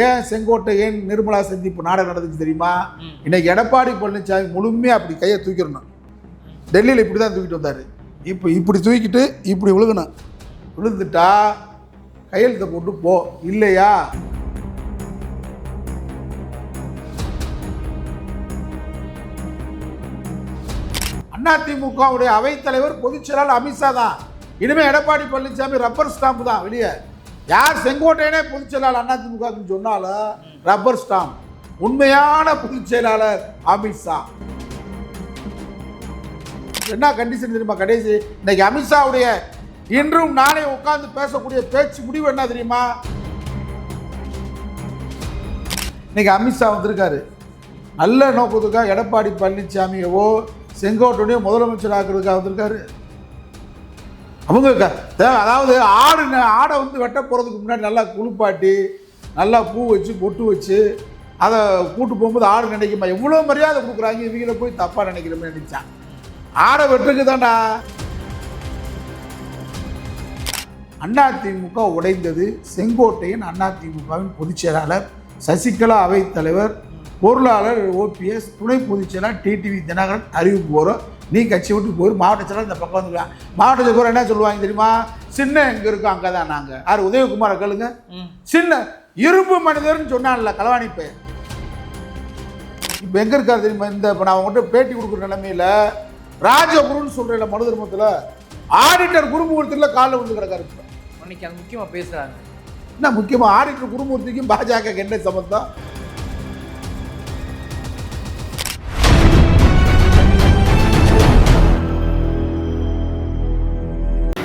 ஏன் செங்கோட்டை ஏன் நிர்மலா சந்திப்பு நாடகம் நடந்துச்சு தெரியுமா? இன்னைக்கு எடப்பாடி பழனிசாமி முழுமையாக அப்படி கையை தூக்கிடணும். டெல்லியில் இப்படி தான் தூக்கிட்டு வந்தார். இப்போ இப்படி தூக்கிட்டு இப்படி விழுகணும் விழுந்துட்டா கையெழுத்தை போட்டு போ. இல்லையா? அதிமுகவுடைய அவைத்தலைவர் பொதுச் செயலாளர் அமித்ஷா தான். இனிமே எடப்பாடி பழனிசாமி ரப்பர் ஸ்டாம்ப் தான் வெளியே. யார் செங்கோட்டையனே பொதுச் செயலாளர் அதிமுகன்னு சொன்னாலும் ரப்பர் ஸ்டாம்ப் உண்மையான பொதுச் செயலாளர் அமித்ஷா என்ன கண்டிஷன் தெரியுமா கடைசி? இன்னைக்கு அமித்ஷாவுடைய இன்றும் நானே உட்கார்ந்து பேசக்கூடிய பேச்சு முடிவு என்ன தெரியுமா? இன்னைக்கு அமித்ஷா வந்திருக்காரு. நல்ல நோக்கத்துக்காக எடப்பாடி பழனிசாமியவோ செங்கோட்டையோ முதலமைச்சர் ஆக்குறதுக்காக வந்திருக்காரு. அவங்க அதாவது ஆடு ஆடை வந்து வெட்ட போகிறதுக்கு முன்னாடி நல்லா குளிப்பாட்டி நல்லா பூ வச்சு பொட்டு வச்சு அதை கூட்டு போகும்போது ஆடு நினைக்குமா எவ்வளோ மரியாதை கொடுக்குறாங்க இவங்கள போய் தப்பாக நினைக்கிறோமே நினச்சான் ஆடை வெட்டுக்கு தான்டா. திமுக உடைந்தது செங்கோட்டையன் அண்ணா பொதுச் செயலாளர் சசிகலா அவைத் தலைவர் பொருளாளர் ஓபிஎஸ் துணை பொதுச் செயலாளர் டிடிவி தினகரன் அறிவிப்பு போகிறோம் நீ கட்சி விட்டு போயிரு. மாவட்ட செயலாளர் இந்த பக்கம் வந்துக்கலாம் மாவட்ட செயலர் என்ன சொல்லுவாங்க தெரியுமா? சின்ன எங்கே இருக்கோம் அங்கே தான் நாங்கள் யார்? உதயகுமாரை கேளுங்க. சின்ன இரும்பு மனிதர்னு சொன்னான்ல களவாணி பையன் இப்போ எங்கே இருக்காரு தெரியுமா? இந்த இப்போ நான் அவங்ககிட்ட பேட்டி கொடுக்குற நிலைமையில ராஜகுருன்னு சொல்கிறேன் மனு தர்மத்தில் ஆடிட்டர் குருமூர்த்தியில் காலில் விழுந்து கிடக்காரு இப்போ. இன்னைக்கு அது முக்கியமா பேசுறாங்க. என்ன முக்கியமாக ஆடிட்டர் குருமூர்த்திக்கும் பாஜக என்ன சம்பந்தம்?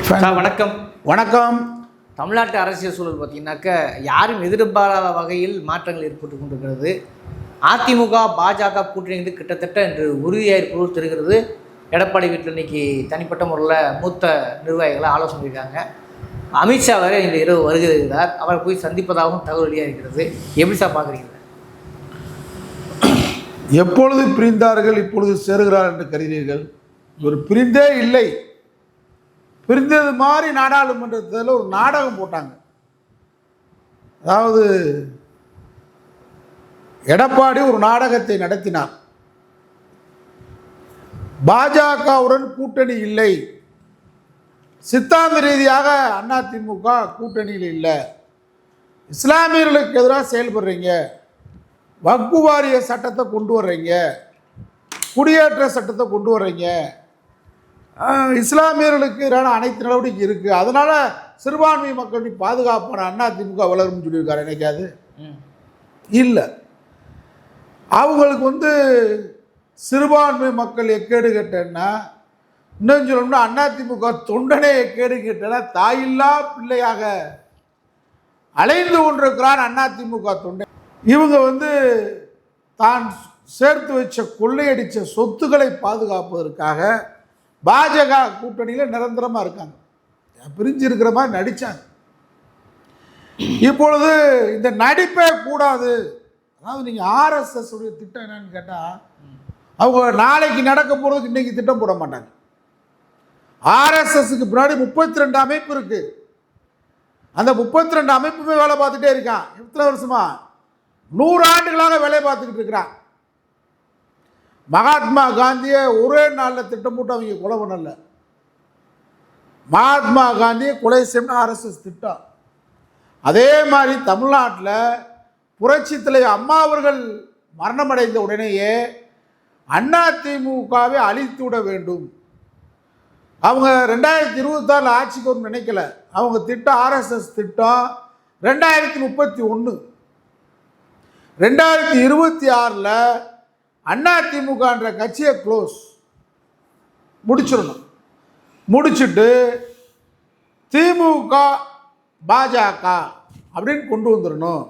வணக்கம். வணக்கம். தமிழ்நாட்டு அரசியல் சூழல் பார்த்தீங்கன்னாக்க யாரும் எதிர்பாராத வகையில் மாற்றங்கள் ஏற்பட்டு கொண்டிருக்கிறது. அதிமுக பாஜக கூட்டணி வந்து கிட்டத்தட்ட இன்று உறுதியாக இருப்பது தெரிகிறது. எடப்பாடி வீட்டில் இன்னைக்கு தனிப்பட்ட முறையில் மூத்த நிர்வாகிகளை ஆலோசனை இருக்காங்க அமித்ஷா வரை இந்த இரவு வருகை இருக்கிறார் அவரை போய் சந்திப்பதாகவும் தகவல் வெளியாக இருக்கிறது எப்படி சார் பார்க்குறீங்க? எப்பொழுது பிரிந்தார்கள் இப்பொழுது சேருகிறார் என்று கருதினீர்கள் ஒரு பிரிந்தே இல்லை. பிரிந்தது மாதிரி நாடாளுமன்றத்தில் ஒரு நாடகம் போட்டாங்க. அதாவது எடப்பாடி ஒரு நாடகத்தை நடத்தினார். பாஜகவுடன் கூட்டணி இல்லை. சித்தாந்த ரீதியாக அதிமுக கூட்டணியில் இல்லை. இஸ்லாமியர்களுக்கு எதிராக செயல்படுறீங்க. வக்குவாரிய சட்டத்தை கொண்டு வர்றீங்க. குடியேற்ற சட்டத்தை கொண்டு வர்றீங்க. இஸ்லாமியர்களுக்கு எதிரான அனைத்து நடவடிக்கை இருக்குது அதனால் சிறுபான்மை மக்களின் பாதுகாப்பான அதிமுக வளரும்னு சொல்லியிருக்காரு என்னைக்காது ம். இல்லை. அவங்களுக்கு வந்து சிறுபான்மை மக்கள் எக்கேடு கட்டன்னா இன்னும் சொல்லணும்னா அதிமுக தொண்டனே எக்கேடு கட்டனா தாயில்லா பிள்ளையாக அலைந்து கொண்டிருக்கிறான் அதிமுக தொண்டன் இவங்க வந்து தான் சேர்த்து வச்ச கொள்ளையடித்த சொத்துக்களை பாதுகாப்பதற்காக பாஜக கூட்டணியில் நிரந்தரமாக இருக்காங்க. பிரிஞ்சு இருக்கிற மாதிரி நடித்தாங்க இப்பொழுது இந்த நடிப்பே கூடாது. அதாவது நீங்கள் ஆர்எஸ்எஸ் உடைய திட்டம் என்னன்னு கேட்டால் அவங்க நாளைக்கு நடக்க போகிறதுக்கு இன்றைக்கி திட்டம் போட மாட்டாங்க. ஆர்எஸ்எஸ்க்கு பின்னாடி முப்பத்தி ரெண்டு அமைப்பு இருக்குது அந்த முப்பத்தி ரெண்டு அமைப்புமே வேலை பார்த்துட்டே இருக்கான். எத்தனை வருஷமா? நூறு ஆண்டுகளாக வேலை பார்த்துக்கிட்டு இருக்கிறான். மகாத்மா காந்தியை ஒரே நாளில் திட்டம் போட்டு அவங்க கொலை பண்ணலை. மகாத்மா காந்தியை கொலை செய்யணும் ஆர்எஸ்எஸ் திட்டம் அதே மாதிரி தமிழ்நாட்டில் புரட்சி தலைவர் அம்மா அவர்கள் மரணமடைந்த உடனேயே அதிமுகவை அழித்து விட வேண்டும். அவங்க ரெண்டாயிரத்தி இருபத்தாறில் ஆட்சிக்கு ஒன்று நினைக்கல. அவங்க திட்டம் ஆர்எஸ்எஸ் திட்டம் ரெண்டாயிரத்தி முப்பத்தி ஒன்று ரெண்டாயிரத்தி இருபத்தி ஆறில் அண்ணா திமுகன்ற கட்சியை க்ளோஸ் முடிச்சிடணும். முடிச்சுட்டு திமுக பாஜக அப்படின்னு கொண்டு வந்துடணும்.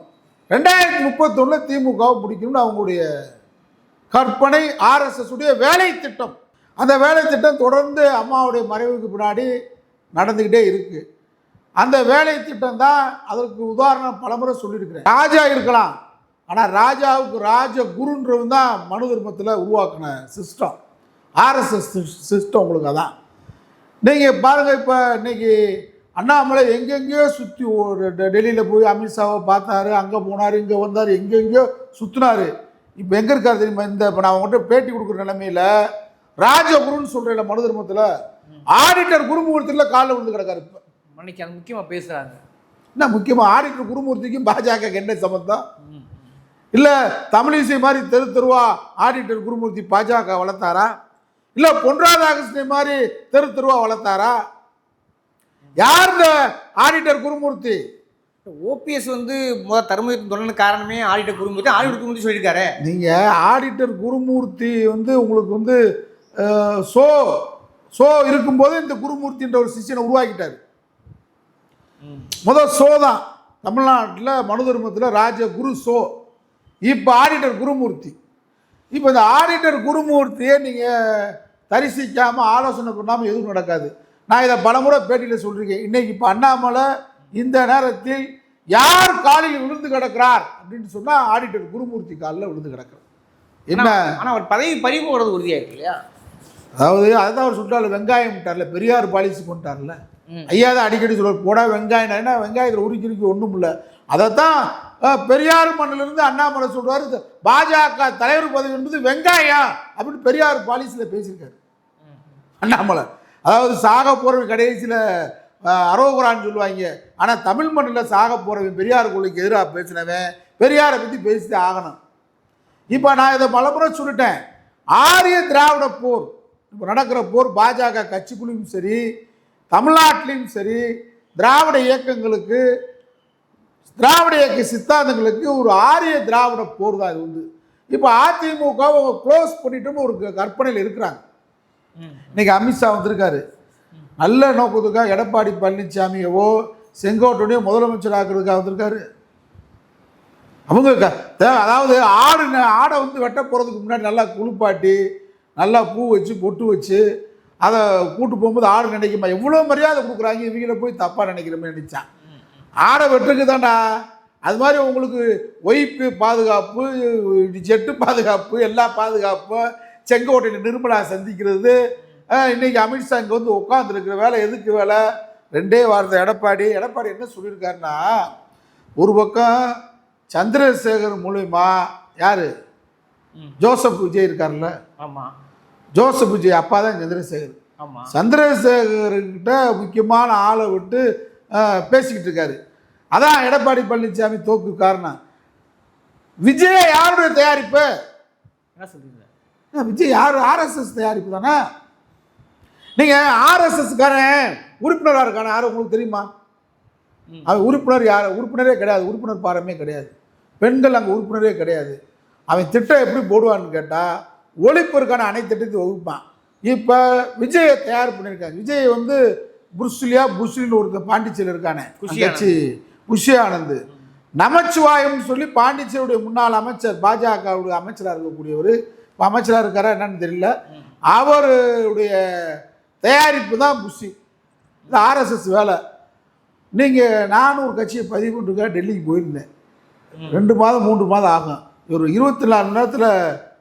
ரெண்டாயிரத்தி முப்பத்தொன்னில் திமுகவை பிடிக்கணும்னு அவங்களுடைய கற்பனை ஆர்எஸ்எஸ் உடைய வேலை திட்டம் அந்த வேலை திட்டம் தொடர்ந்து அம்மாவுடைய மறைவுக்கு பின்னாடி நடந்துக்கிட்டே இருக்குது அந்த வேலை திட்டம் தான் அதற்கு உதாரணம் பலமுறை சொல்லியிருக்கிறேன். ராஜா இருக்கலாம். ஆனால் ராஜாவுக்கு ராஜ குருன்றவன் தான் மனு தர்மத்தில் உருவாக்கின சிஸ்டம் ஆர்எஸ்எஸ் சிஸ்டம் உங்களுக்கு அதான். நீங்கள் பாருங்கள் இப்போ இன்னைக்கு அண்ணாமலை எங்கெங்கேயோ சுற்றி டெல்லியில் போய் அமித்ஷாவை பார்த்தாரு அங்கே போனார் இங்கே வந்தார் எங்கெங்கேயோ சுற்றினாரு இப்போ எங்கே இருக்காரு தெரியுமா? இந்த இப்போ நான் அவங்ககிட்ட பேட்டி கொடுக்குற நிலமையில ராஜகுருன்னு சொல்கிறேன் மனு தர்மத்தில் ஆடிட்டர் குருமூர்த்தியில் காலில் விழுந்து கிடக்காரு இப்போ. மன்னிக்கு அது முக்கியமாக பேசுகிறாங்க என்ன முக்கியமாக ஆடிட்டர் குருமூர்த்திக்கும் பாஜக என்ன சம்பந்தம்? இல்லை தமிழிசை மாதிரி தெரு தெருவா ஆடிட்டர் குருமூர்த்தி பாஜக வளர்த்தாரா? இல்லை பொன் ராதாகிருஷ்ணன் மாதிரி தெரு தெருவா வளர்த்தாரா? யார் இந்த ஆடிட்டர் குருமூர்த்தி? ஓபிஎஸ் வந்து முத தர்மயுத்தம் தொடர்ந்து காரணமே ஆடிட்டர் குடும்பத்தை ஆடிட்டர் குடும்பத்தை சொல்லியிருக்காரு. நீங்கள் ஆடிட்டர் குருமூர்த்தி வந்து உங்களுக்கு வந்து சோ சோ இருக்கும்போது இந்த குருமூர்த்தின்ற ஒரு சிஷ்யனை உருவாக்கிட்டார். முதல் சோ தான் தமிழ்நாட்டில் மனு தர்மத்தில் ராஜ குரு சோ. இப்போ ஆடிட்டர் குருமூர்த்தி. இப்போ இந்த ஆடிட்டர் குருமூர்த்தியை நீங்கள் தரிசிக்காமல் ஆலோசனை பண்ணாமல் எதுவும் நடக்காது. நான் இதை பலமுறை பேட்டியில் சொல்லியிருக்கேன் இன்னைக்கு இப்போ அண்ணாமலை இந்த நேரத்தில் யார் காலில் விழுந்து கிடக்கிறார் அப்படின்னு சொன்னால் ஆடிட்டர் குருமூர்த்தி காலில் விழுந்து கிடக்கிறார். என்ன? ஆனால் அவர் பதவி பறி போகிறது உறுதியாக இருக்கு இல்லையா? அதாவது அதுதான் அவர் சொல்லிட்டாரு வெங்காயம் விட்டார்ல பெரியார் பாலிசி கொண்டார்ல. ஐயா தான் அடிக்கடி சொல்லுவார் போடா வெங்காயம் என்ன வெங்காயத்தில் உருக்கி ஒன்றும் இல்லை. அதைத்தான் பெரியார் மண்ணிலிருந்து அண்ணாமலை சொல்கிறார் பாஜக தலைவர் பதவி என்பது வெங்காயம் அப்படின்னு பெரியார் பாலிசியில் பேசியிருக்காரு. அண்ணாமலை. அதாவது சாக போகிறவன் கடைசியில் அரோகுரான்னு சொல்லுவாங்க. ஆனால் தமிழ் மண்ணில் சாக போகிறவன் பெரியார் கொள்கைக்கு எதிராக பேசினவன் பெரியாரை பற்றி பேசிட்டு ஆகணும். இப்போ நான் இதை பலமுறை சொல்லிட்டேன். ஆரிய திராவிட போர் இப்போ நடக்கிற போர் பாஜக கட்சிக்குள்ளேயும் சரி தமிழ்நாட்டிலையும் சரி திராவிட இயக்கங்களுக்கு திராவிட இயக்க சித்தாந்தங்களுக்கு ஒரு ஆரிய திராவிட போர் தான் இது வந்து இப்போ அதிமுக அவங்க க்ளோஸ் பண்ணிட்டோம்னு ஒரு கற்பனையில் இருக்கிறாங்க. இன்னைக்கு அமித்ஷா வந்திருக்காரு. நல்ல நோக்கத்துக்காக எடப்பாடி பழனிசாமியவோ செங்கோட்டையோ முதலமைச்சர் ஆக்குறதுக்காக வந்திருக்காரு. அவங்க அதாவது ஆடு ஆடை வந்து வெட்ட போகிறதுக்கு முன்னாடி நல்லா குளிப்பாட்டி நல்லா பூ வச்சு பொட்டு வச்சு அதை கூட்டு போகும்போது ஆடு நினைக்குமா? எவ்வளோ மரியாதை கொடுக்குறாங்க? இவங்கள போய் தப்பாக நினைக்கிறோமே நினச்சான். ஆடை வெட்டுக்கு தான்டா அது மாதிரி உங்களுக்கு ஒய்ப்பு பாதுகாப்பு ஜெட்டு பாதுகாப்பு எல்லா பாதுகாப்பும் செங்கோட்டையில் நிர்மலா சந்திக்கிறது. இன்னைக்கு அமித்ஷா இங்கே வந்து உட்காந்துருக்கிற வேலை எதுக்கு வேலை? ரெண்டே வாரத்தை எடப்பாடி. எடப்பாடி என்ன சொல்லியிருக்காருன்னா ஒரு பக்கம் சந்திரசேகர் மூலியமா யார். ஜோசப் விஜய் இருக்கார்ல. ஆமாம் ஜோசப் விஜய் அப்பா தான் சந்திரசேகர். ஆமாம் சந்திரசேகர்கிட்ட முக்கியமான ஆளை விட்டு பேசிக்கிட்டு இருக்காரு. அதான் எடப்பாடி பழனிசாமி தோக்கு காரணம். விஜய் யாருடைய தயாரிப்பு? என்ன சொல்றீங்க? அஹ், விஜய் யார்? ஆர்எஸ்எஸ் தயாரிப்பு தானே? நீங்கள் ஆர்எஸ்எஸ்காரன் உறுப்பினராக இருக்கான யாரும் உங்களுக்கு தெரியுமா. அவன் உறுப்பினர் யார்? உறுப்பினரே கிடையாது. உறுப்பினர் பாரமே கிடையாது. பெண்கள் அங்கே உறுப்பினரே கிடையாது. அவன் திட்டம் எப்படி போடுவான்னு கேட்டால் ஒழிப்பிற்கான அனைத்து திட்டத்தையும் வகுப்பான். இப்போ விஜயை தயார் பண்ணியிருக்காங்க விஜய் வந்து புருஸ்லியா புஷ்லின்னு ஒருத்தர் பாண்டிச்சேரியில் இருக்கானே கட்சி. குஷி ஆனந்த் நமச்சிவாயம்னு சொல்லி பாண்டிச்சேரியுடைய முன்னாள் அமைச்சர் பாஜகவுடைய அமைச்சராக இருக்கக்கூடியவர். இப்போ அமைச்சராக இருக்காரா என்னன்னு தெரியல. அவருடைய தயாரிப்பு தான் புஷி. இது ஆர்எஸ்எஸ் வேலை. நீங்கள் நானும் ஒரு கட்சியை பதிவு பண்ணிருக்கேன் டெல்லிக்கு போயிருந்தேன். ரெண்டு மாதம் மூன்று மாதம் ஆகும். ஒரு இருபத்தி நாலு மணி நேரத்தில்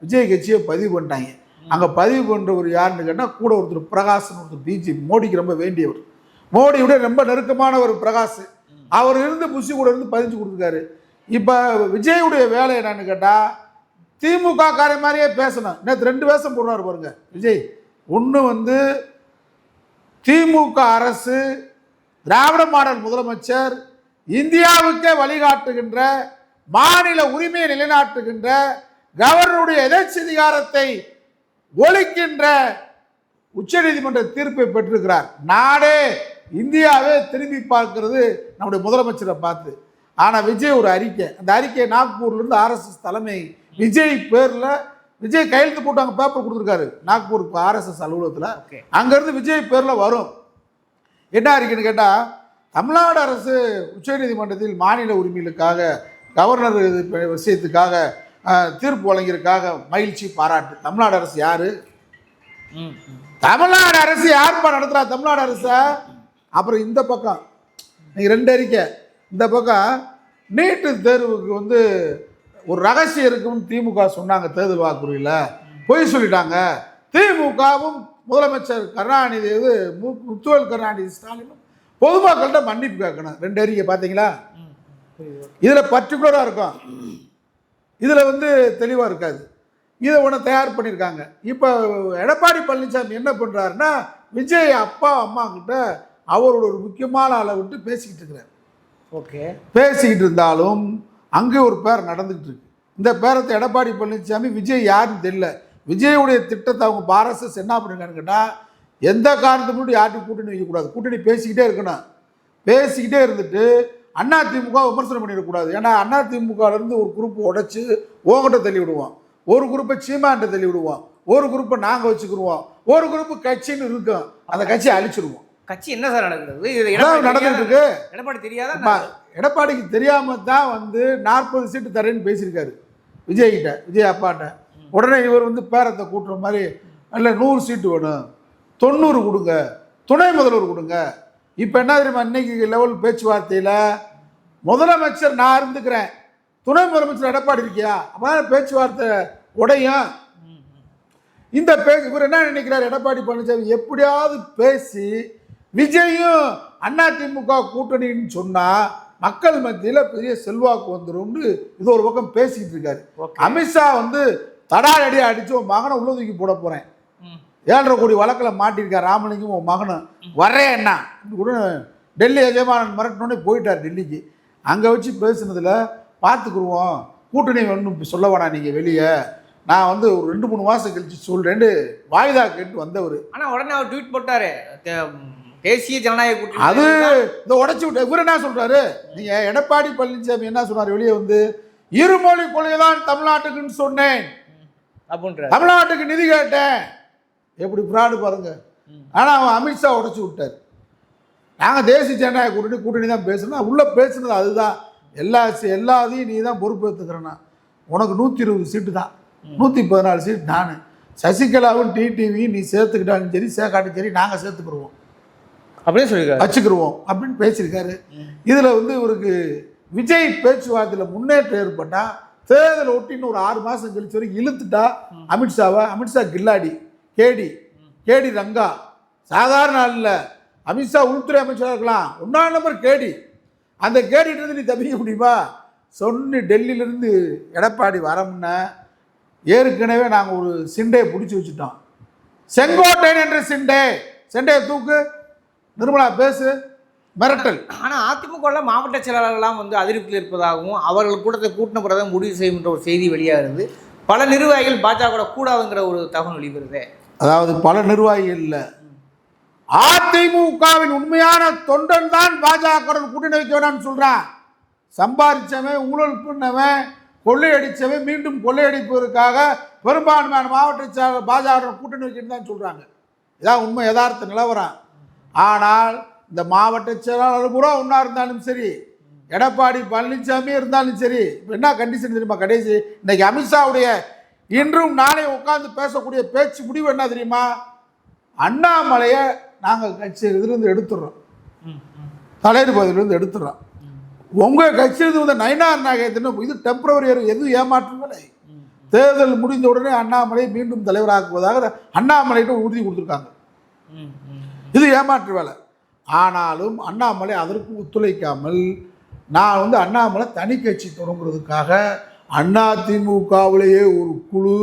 விஜய் கட்சியை பதிவு பண்ணிட்டாங்க. அங்கே பதிவு பண்ணுறவர் யாருன்னு கேட்டால் கூட ஒருத்தர் பிரகாஷ்னு ஒருத்தர் பிஜேபி. மோடிக்கு ரொம்ப வேண்டியவர். மோடியோட ரொம்ப நெருக்கமானவர் பிரகாஷ். அவர் இருந்து புஷி கூட இருந்து பதிஞ்சு கொடுத்துருக்காரு. இப்போ விஜயுடைய வேலை என்னன்னு கேட்டால் திமுக காரை மாதிரியே பேசணும். நேற்று ரெண்டு வேஷம் போடுறாரு பாருங்க விஜய். ஒன்று வந்து திமுக அரசு திராவிட மாடல் முதலமைச்சர் இந்தியாவுக்கே வழிகாட்டுகின்ற மாநில உரிமையை நிலைநாட்டுகின்ற கவர்னருடைய எதிர்ச்சதிகாரத்தை ஒழிக்கின்ற உச்சநீதிமன்ற தீர்ப்பை பெற்றிருக்கிறார். நாடே இந்தியாவே திரும்பி பார்க்கிறது நம்முடைய முதலமைச்சரை பார்த்து. ஆனால் விஜய் ஒரு அறிக்கை. அந்த அறிக்கை நாக்பூர்லேருந்து ஆர்எஸ்எஸ் தலைமை விஜய் பேரில் விஜய் கையெழுத்து போட்டு அங்கே பேப்பர் கொடுத்துருக்காரு. நாக்பூர் ஆர்எஸ்எஸ் அலுவலகத்தில். அங்கேருந்து விஜய் பேரில் வரும். என்ன இருக்குன்னு கேட்டால் தமிழ்நாடு அரசு உச்சநீதிமன்றத்தில் மாநில உரிமைகளுக்காக கவர்னர் விஷயத்துக்காக தீர்ப்பு வழங்கியிருக்காக மகிழ்ச்சி பாராட்டு. தமிழ்நாடு அரசு யார். தமிழ்நாடு அரசு யாருப்பா நடத்துகிறா தமிழ்நாடு அரசை? அப்புறம் இந்த பக்கம் நீங்கள் ரெண்டு அறிக்கை இந்த பக்கம் நீட்டு தேர்வுக்கு வந்து ஒரு ரகசியம் இருக்குன்னு திமுக சொன்னாங்க தேர்தல் வாக்குறுதியில். பொய் சொல்லிட்டாங்க. திமுகவும் முதலமைச்சர் கருணாநிதி இது மு- முத்துவேல் கருணாநிதி ஸ்டாலினும் பொதுமக்கள்கிட்ட மன்னிப்பு கேட்கணும். ரெண்டு அறிக்கை பார்த்தீங்களா இதில் பர்டிகுலராக இருக்கும். இதில் வந்து தெளிவாக இருக்காது. இதை ஒன்று தயார் பண்ணியிருக்காங்க. இப்போ எடப்பாடி பழனிசாமி என்ன பண்ணுறாருன்னா விஜய் அப்பா அம்மா கிட்ட அவரோட ஒரு முக்கியமான ஆளை விட்டு பேசிக்கிட்டு இருக்கிறார். ஓகே. பேசிக்கிட்டு இருந்தாலும் அங்கே ஒரு பேர் நடந்துகிட்டு இருக்கு. இந்த பேரத்தை எடப்பாடி பழனிசாமி விஜய் யாருன்னு தெரியல. விஜயுடைய திட்டத்தை அவங்க ஆர்எஸ்எஸ் என்ன பண்ணிருக்கான்னு கேட்டால் எந்த காரணத்தை முன்னாடி யார்ட்டும் கூட்டணி வைக்கக்கூடாது கூட்டணி பேசிக்கிட்டே இருக்கணும். பேசிக்கிட்டே இருந்துட்டு அண்ணா திமுக விமர்சனம் பண்ணிடக்கூடாது. ஏன்னா அண்ணா இருந்து ஒரு குரூப் உடைச்சு ஓங்கிட்ட தள்ளி விடுவோம் ஒரு குரூப்பை சீமான்ட்ட தள்ளி விடுவோம் ஒரு குரூப்பை நாங்கள் வச்சுக்கிருவோம். ஒரு குரூப்பு கட்சின்னு இருக்கும். அந்த கட்சியை அழிச்சிருவோம். கட்சி என்ன சார் நடக்கிறது இது நடந்துட்டு? இருக்கு எடப்பாடி தெரியாதா? எடப்பாடிக்கு தெரியாம தான் வந்து நாற்பது சீட்டு தரேன்னு பேசியிருக்காரு. விஜய் கிட்ட விஜய் அப்பாட்ட. உடனே இவர் வந்து பேரத்தை கூட்டுற மாதிரி இல்லை நூறு சீட்டு வேணும். தொண்ணூறு கொடுங்க. துணை முதல்வர் கொடுங்க. இப்போ என்ன தெரியுமா இன்னைக்கு லெவல் பேச்சுவார்த்தையில் முதலமைச்சர் நான் இருந்துக்கிறேன். துணை முதலமைச்சர் எடப்பாடி இருக்கியா? அப்பதான் பேச்சுவார்த்தை உடையும். இந்த பேச்சு இவர் என்ன நினைக்கிறார் எடப்பாடி பழனிசாமி? எப்படியாவது பேசி விஜயும் அதிமுக கூட்டணின்னு சொன்னா மக்கள் மத்தியில் பெரிய செல்வாக்கு வந்துரும்னு இது ஒரு பக்கம் பேசிக்கிட்டு இருக்காரு. அமித்ஷா வந்து தடாலடி அடிச்சு உன் மகனை உள்ள தூக்கி போட போறேன். ம். ஏழரை கோடி வழக்கில் மாட்டியிருக்கார் ராமலிங்கம் உன் மகனும் வரேன் என்ன கூட டெல்லி எஜமானன் மிரட்டினோடனே போயிட்டார் டெல்லிக்கு. அங்கே வச்சு பேசுனதில் பார்த்துக்குருவோம். கூட்டணி ஒன்றும் சொல்ல வேணாம் நீங்கள் வெளியே. நான் வந்து ஒரு ரெண்டு மூணு மாதம் கழிச்சு சொல்கிறேன்னு வாய்தா கேட்டு வந்தவர். ஆனா உடனே அவர் ட்வீட் போட்டாரு. தேசிய ஜனநாயக கூட்டணி அது இந்த உடச்சி விட்ட இவர் என்ன சொல்கிறாரு நீங்கள் எடப்பாடி பழனிசாமி என்ன சொன்னார்? வெளியே வந்து இருமொழி கொள்கை தான் தமிழ்நாட்டுக்குன்னு சொன்னேன். அப்படின்ற தமிழ்நாட்டுக்கு நிதி கேட்டேன். எப்படி பிராடு பாருங்க. ஆனால் அவன் அமித்ஷா உடைச்சு விட்டார். நாங்கள் தேசிய ஜனநாயக கூட்டணி கூட்டணி தான் பேசணும் உள்ளே பேசுனது அதுதான். எல்லா எல்லாத்தையும் நீ தான் பொறுப்பேற்றுக்கிறேன்னா உனக்கு நூற்றி இருபது சீட்டு தான். நூற்றி பதினாலு சீட் நான். சசிகலாவும் டிடிவி நீ சேர்த்துக்கிட்டாலும் சரி சேர்க்காட்டும் சரி நாங்கள் சேர்த்துக்கிடுவோம் அப்படியே சொல்லியிருக்காரு. வச்சுக்கிடுவோம் அப்படின்னு பேசியிருக்காரு. இதில் வந்து இவருக்கு விஜய் பேச்சுவார்த்தையில் முன்னேற்றம் ஏற்பட்டால் தேர்தல் ஒட்டின்னு ஒரு ஆறு மாதம் கழிச்சு வரைக்கும் இழுத்துட்டா அமித்ஷாவை அமித்ஷா கில்லாடி கேடி கேடி ரங்கா. சாதாரண ஆள் அமித்ஷா உள்துறை அமைச்சராக இருக்கலாம். ஒன்றாம் நம்பர் கேடி. அந்த கேடிட்டு நீ தப்பிக்க முடியுமா? சொன்னு டெல்லியிலேருந்து எடப்பாடி வரமுன்ன ஏற்கனவே நாங்கள் ஒரு சிண்டையை பிடிச்சி வச்சுட்டோம். செங்கோட்டையன் என்ற சிண்டை. சிண்டையை தூக்கு. நிர்மலா பேசு. மிரட்டல். ஆனா அதிமுக மாவட்ட செயலாளர்கள்லாம் வந்து அதிருப்தியில் இருப்பதாகவும் அவர்கள் கூட்டத்தை கூட்டின பிறகு முடிவு செய்யும் ஒரு செய்தி வெளியாகிறது. பல நிர்வாகிகள் பாஜக கூடாதுங்கிற ஒரு தகவல் வெளிவருது. அதாவது பல நிர்வாகிகள் இல்ல அதிமுகவின் உண்மையான தொண்டன் தான் பாஜகவுடன் கூட்டணி வைக்க வேணாம்னு சொல்றான். சம்பாதிச்சவன் ஊழல் பண்ணவன் கொள்ளையடிச்சவன் மீண்டும் கொள்ளையடிப்பதற்காக பெரும்பான்மையான மாவட்ட செயலாளர் பாஜகவுடன் கூட்டணி வைக்கணும்னு தான் சொல்றாங்க. இதான் உண்மை யதார்த்த நிலவரம். ஆனால் இந்த மாவட்ட செயலாளர் பூரா ஒன்றா இருந்தாலும் சரி எடப்பாடி பழனிசாமி இருந்தாலும் சரி என்ன கண்டிஷன் தெரியுமா கடைசி? இன்னைக்கு அமித்ஷாவுடைய இன்றும் நாளை உட்கார்ந்து பேசக்கூடிய பேச்சு முடிவு என்ன தெரியுமா? அண்ணாமலையை நாங்கள் கட்சி இதிலிருந்து எடுத்துடுறோம் தலைவர் பதவியிலிருந்து எடுத்துடுறோம். உங்கள் கட்சியிலிருந்து வந்த நயனார் நாகேந்திரன் இது டெம்பரவரி எதுவும் ஏமாற்றம் வேலை. தேர்தல் முடிந்த உடனே அண்ணாமலை மீண்டும் தலைவராக்குவதாக அண்ணாமலைகிட்ட உறுதி கொடுத்துருக்காங்க. இது ஏமாற்று வேலை. ஆனாலும் அண்ணாமலை அதற்கு ஒத்துழைக்காமல் நான் வந்து அண்ணாமலை தனி கட்சி தொடங்குறதுக்காக அதிமுகவிலேயே ஒரு குழு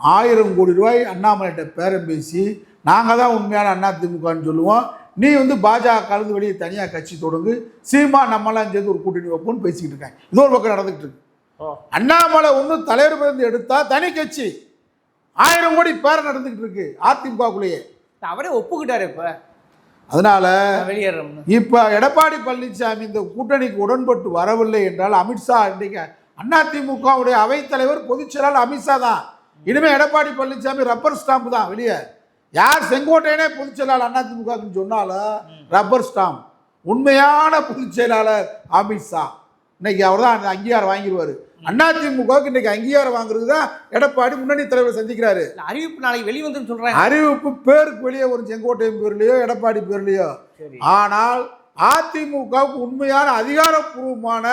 ஆயிரம் கோடி ரூபாய் அண்ணாமலைகிட்ட பேரம் பேசி நாங்கள் தான் உண்மையான அதிமுகன்னு சொல்லுவோம். நீ வந்து பாஜக கலந்து வெளியே தனியாக கட்சி தொடங்கு. சீமா நம்மலாம் சேர்ந்து ஒரு கூட்டணி வைப்போம்னு பேசிக்கிட்டு இருக்காங்க. இது ஒரு பக்கம் நடந்துகிட்டு இருக்கு. அண்ணாமலை ஒன்றும் தலைவர் பிறந்து எடுத்தா தனி கட்சி. ஆயிரம் கோடி பேரம் நடந்துகிட்டு இருக்கு. அதிமுகக்குள்ளேயே. அவரே ஒப்புக்கிட்டாரு இப்ப. அதனால இப்போ எடப்பாடி பழனிசாமி இந்த கூட்டணிக்கு உடன்பட்டு வரவில்லை என்றால் அமித்ஷா இன்றைக்கு அதிமுகவுடைய அவைத்தலைவர் பொதுச் செயலாளர் அமித்ஷா தான். இனிமே எடப்பாடி பழனிசாமி ரப்பர் ஸ்டாம்ப் தான் வெளியே. யார் செங்கோட்டையனே பொதுச் செயலாளர் அதிமுகன்னு சொன்னாலும் ரப்பர் ஸ்டாம்ப் உண்மையான பொதுச் செயலாளர் அமித்ஷா இன்னைக்கு அவர் தான் அந்த அங்கீகாரம் வாங்கிடுவார். அதிமுகவுக்கு இன்னைக்கு அங்கீகாரம் வாங்குறது தான் எடப்பாடி முன்னணி தலைவர் சந்திக்கிறாரு. அறிவிப்பு நாளைக்கு வெளிவந்துன்னு சொல்றாங்க. அறிவிப்பு பேருக்கு வெளியே ஒரு செங்கோட்டையன் பேர்லையோ எடப்பாடி பேர்லையோ. ஆனால் அதிமுகவுக்கு உண்மையான அதிகாரப்பூர்வமான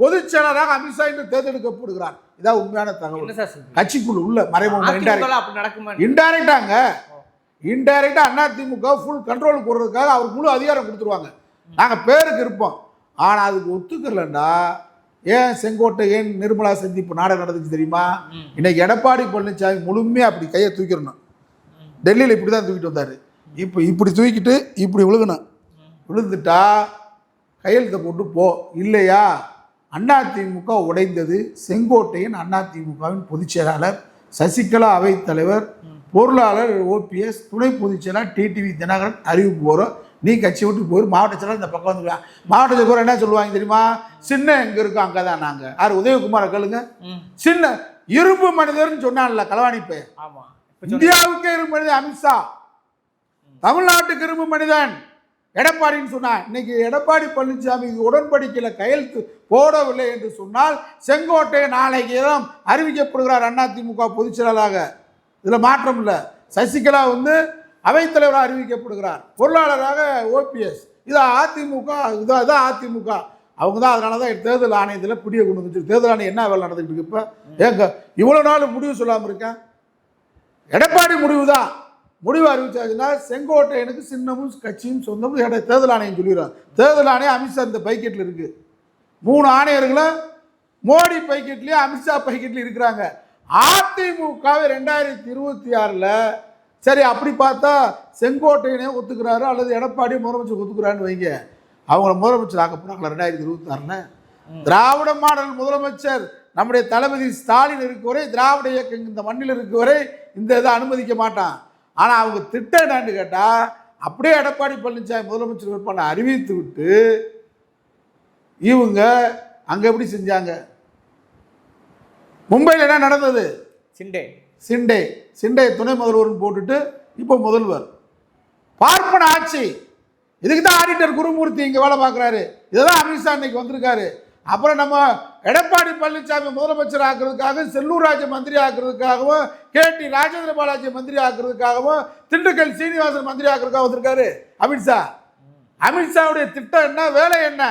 பொதுச் செயலராக அமித்ஷா இன்று தேர்ந்தெடுக்கப்படுகிறார். இதான் உண்மையான தகவல்? கட்சிக்குள்ள உள்ள மறைமுக இன்டைரக்டாங்க இன்டைரக்டா அதிமுக ஃபுல் கண்ட்ரோல் போடுறதுக்காக அவர் முழு அதிகாரம் கொடுத்துருவாங்க. நாங்கள் பேருக்கு இருப்போம். ஆனால் அதுக்கு ஒத்துக்கலண்டா ஏன் செங்கோட்டை ஏன் நிர்மலா சந்திப்பு நாடகம் நடந்துச்சு தெரியுமா. இன்னைக்கு எடப்பாடி பழனிசாமி முழுமையாக அப்படி கையை தூக்கிடணும். டெல்லியில் இப்படி தான் தூக்கிட்டு வந்தார். இப்போ இப்படி தூக்கிட்டு இப்படி விழுகணும். விழுந்துட்டா கையெழுத்தை போட்டு போ. இல்லையா? அதிமுக உடைந்தது செங்கோட்டையன் அதிமுகவின் பொதுச் செயலாளர் சசிகலா அவைத்தலைவர் பொருளாளர் ஓபிஎஸ் துணை பொதுச் செயலாளர் டிடிவி தினகரன் அறிவிப்பு வரும் நீ கட்சி விட்டு போயிரு. மாவட்ட செயலாளர் இந்த பக்கம் வந்துருவாங்க மாவட்ட செயலர் என்ன சொல்லுவாங்க தெரியுமா? சின்ன எங்கே இருக்கோம் அங்கே தான் நாங்கள் யார்? உதயகுமாரை கேளுங்க. சின்ன இரும்பு மனிதர்னு சொன்னான்ல களவாணி ஆமாம் இந்தியாவுக்கே இரும்பு மனிதன் அமித்ஷா. தமிழ்நாட்டுக்கு இரும்பு மனிதன் எடப்பாடின்னு சொன்னான் இன்னைக்கு எடப்பாடி பழனிசாமி உடன்படிக்கையில் கையெழுத்து போடவில்லை என்று சொன்னால் செங்கோட்டை நாளைக்கு தான் அறிவிக்கப்படுகிறார் அதிமுக பொதுச் செயலாளராக. இதில் மாற்றம் இல்லை. சசிகலா வந்து அவைத்தலைவராக அறிவிக்கப்படுகிறார். பொருளாளராக ஓபிஎஸ். இது அதிமுக இதா இதான் அதிமுக. அவங்க தான் அதனால தான் தேர்தல் ஆணையத்தில் பிடிய கொண்டு வந்துச்சு தேர்தல் ஆணையம் என்ன வேலை நடந்துகிட்டு இருக்கு இப்போ? ஏங்க இவ்வளோ நாள் முடிவு சொல்லாமல் இருக்கேன் எடப்பாடி முடிவு தான் முடிவு அறிவிச்சாச்சுன்னா செங்கோட்டையனுக்கு சின்னமும் கட்சியும் சொந்தமும் எடை தேர்தல் ஆணையம் சொல்லிடுறாங்க தேர்தல் ஆணையம் அமித்ஷா இந்த பைக்கெட்டில் இருக்குது மூணு ஆணையர்களும் மோடி பைக்கெட்லேயும் அமித்ஷா பைக்கெட்லேயும் இருக்கிறாங்க. அதிமுகவை ரெண்டாயிரத்தி இருபத்தி ஆறில் சரி அப்படி பார்த்தா செங்கோட்டையனே ஒத்துக்கிறாரு அல்லது எடப்பாடி முதலமைச்சர் ஒத்துக்கிறான்னு வைங்க. அவங்கள முதலமைச்சர் ஆக்க போகிறாங்களா ரெண்டாயிரத்தி இருபத்தி ஆறில் திராவிட மாடல் முதலமைச்சர் நம்முடைய தளபதி ஸ்டாலின் இருக்க வரை திராவிட இயக்கம் இந்த மண்ணில் இருக்க வரை இந்த இதை அனுமதிக்க மாட்டான். ஆனால் அவங்க திட்டம் என்னன்னு கேட்டால் அப்படியே எடப்பாடி பழனிசாமி முதலமைச்சர் வேட்பாளர் அறிவித்து விட்டு இவங்க அங்கே எப்படி செஞ்சாங்க? மும்பையில் என்ன நடந்தது? சிண்டே. சிண்டே சிண்டே துணை முதல்வர்னு போட்டுட்டு இப்போ முதல்வர். பார்ப்பன ஆட்சி. இதுக்கு தான் ஆடிட்டர் குருமூர்த்தி இங்கே வேலை பார்க்குறாரு. இதுதான் அமித்ஷா இன்னைக்கு வந்திருக்காரு. அப்புறம் நம்ம எடப்பாடி பழனிசாமி முதலமைச்சர் ஆக்குறதுக்காக செல்லூர் ராஜ மந்திரி ஆக்குறதுக்காகவும் கே டி ராஜேந்திர பாலாஜி மந்திரி ஆக்குறதுக்காகவும் திண்டுக்கல் சீனிவாசன் மந்திரி ஆக்குறதுக்காக வந்திருக்காரு அமித்ஷா. அமித்ஷாவுடைய திட்டம் என்ன? வேலை என்ன?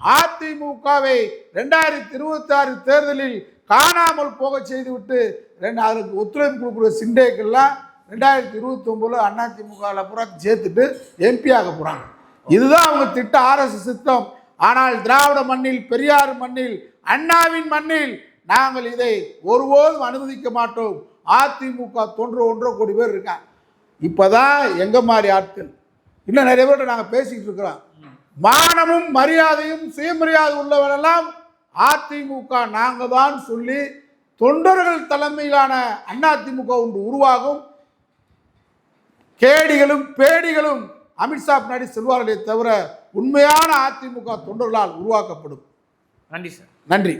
அதிமுகவை ரெண்டாயிரத்தி இருபத்தி ஆறு தேர்தலில் காணாமல் போக செய்துவிட்டு ரெண்டு அதுக்கு ஒத்துழைப்பு கொடுக்குற சிண்டேக்கெல்லாம் ரெண்டாயிரத்தி இருபத்தி அண்ணா அதிமுகவில் பூரா சேர்த்துட்டு எம்பி ஆக போகிறாங்க இதுதான் அவங்க திட்ட ஆர்எஸ்எஸ் சித்தம். ஆனால் திராவிட மண்ணில் பெரியார் மண்ணில் அண்ணாவின் மண்ணில் நாங்கள் இதை ஒருபோதும் அனுமதிக்க மாட்டோம். அதிமுக தொன்று ஒன்றரை கோடி பேர் இருக்காங்க. இப்போதான் எங்க மாதிரி ஆட்கள்? இன்னும் நிறைய பேர்கிட்ட நாங்கள் பேசிக்கிட்டு இருக்கிறோம். மானமும் மரியாதையும் சுயமரியாதை உள்ளவரெல்லாம் அதிமுக நாங்கள் தான் சொல்லி தொண்டர்கள் தலைமையிலான அதிமுக ஒன்று உருவாகும். கேடிகளும் பேடிகளும் அமித்ஷா பின்னாடி செல்வார்களே தவிர உண்மையான அதிமுக தொண்டர்களால் உருவாக்கப்படும். நன்றி சார். நன்றி.